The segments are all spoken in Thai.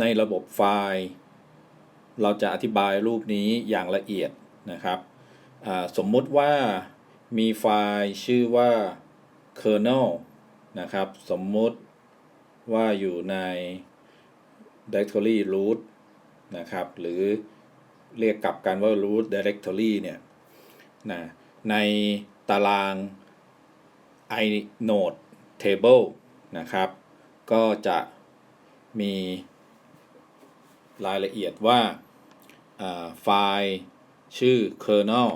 ในระบบไฟล์ เราจะอธิบายรูปนี้อย่างละเอียดนะครับ สมมุติว่ามีไฟล์ชื่อว่า kernel นะครับ สมมุติว่าอยู่ใน directory root นะครับ หรือเรียกกลับกันว่า root directory เนี่ยนะในตาราง inode table นะครับ ก็จะมี รายละเอียดว่าไฟล์ชื่อ kernel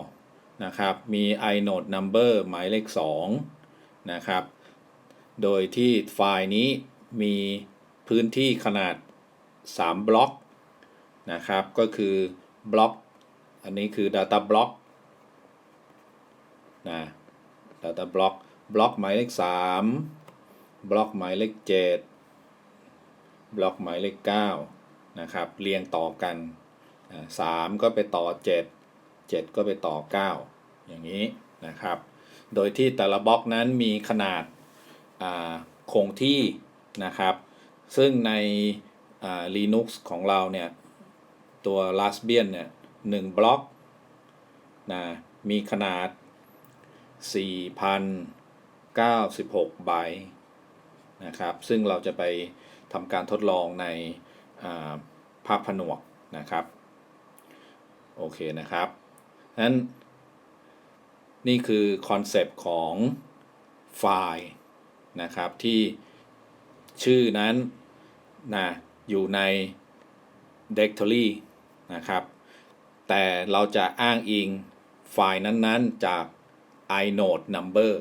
นะครับ มี inode number หมายเลข 2 นะครับ โดยที่ไฟล์นี้มีพื้นที่ขนาด 3 บล็อกนะครับ ก็คือบล็อก อันนี้คือ Data Block นะ Data Block บล็อกหมายเลข 3 บล็อกหมายเลข 7 บล็อกหมายเลข 9 นะครับ เรียงต่อกันอ่า3ก็ไปต่อ 7 7 ก็ไปต่อ 9 อย่างนี้นะครับ โดยที่แต่ละบล็อกนั้นมีขนาดาคงที่นะครับ ซึ่งใน Linux ของเราเนี่ย ตัว Raspbian เนี่ยหนึ่งบล็อกนะมีขนาด 4,096 ไบต์นะครับ ซึ่งเราจะไปทำการทดลองใน ภาคผนวกนะครับ โอเคนะครับนั้นนี่คือคอนเซปต์ของไฟล์นะครับที่ชื่อนั้นนะอยู่ใน directory นะครับ แต่เราจะอ้างอิงไฟล์นั้นๆจาก inode number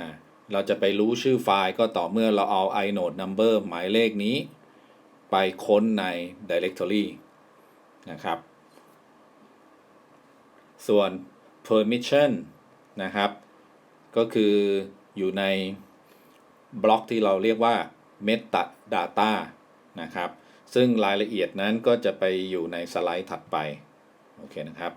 นะเราจะไปรู้ชื่อไฟล์ก็ต่อเมื่อเราเอา inode number หมายเลขนี้ ไปค้นใน directory นะครับ ส่วน permission นะครับ ก็คืออยู่ในบล็อกที่เราเรียกว่า metadata นะครับ ซึ่งรายละเอียดนั้นก็จะไปอยู่ในสไลด์ถัดไป โอเคนะครับ